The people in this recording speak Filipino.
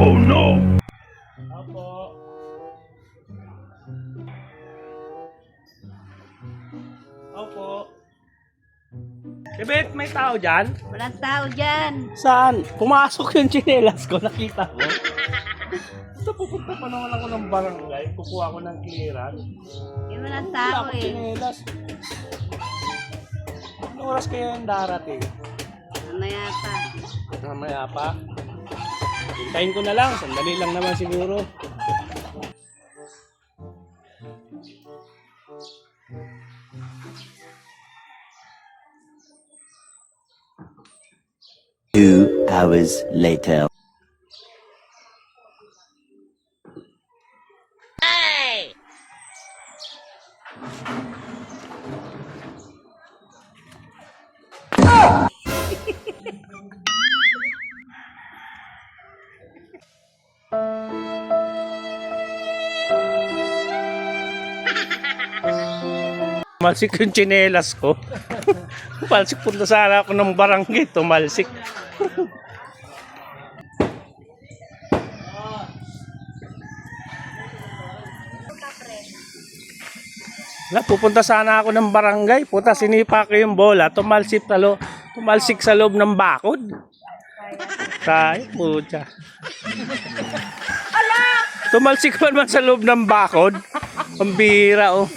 Oh no! Opo. Opo. Kibet, may tao dyan? Walang tao dyan. Saan? Pumasok yung chinelas ko, nakita ko. Ito, pupunta pa naman ako ng barangay. Kukuha ko ng clearance. Hindi walang Wala tao akong eh. chinelas. Anong oras kaya yung darating? Mamaya pa. Mamaya pa. Hintayin ko na lang. Sandali lang naman siguro. Two hours later. Tumalsik yung chinelas ko. Tumalsik punta sana ako ng barangay. Tumalsik. Na, pupunta sana ako ng barangay. Puta, sinipa ko yung bola. Tumalsik sa, lo tumalsik sa loob ng bakod. Kaya, puta. Tumalsik pa naman sa loob ng bakod. Pambira oh.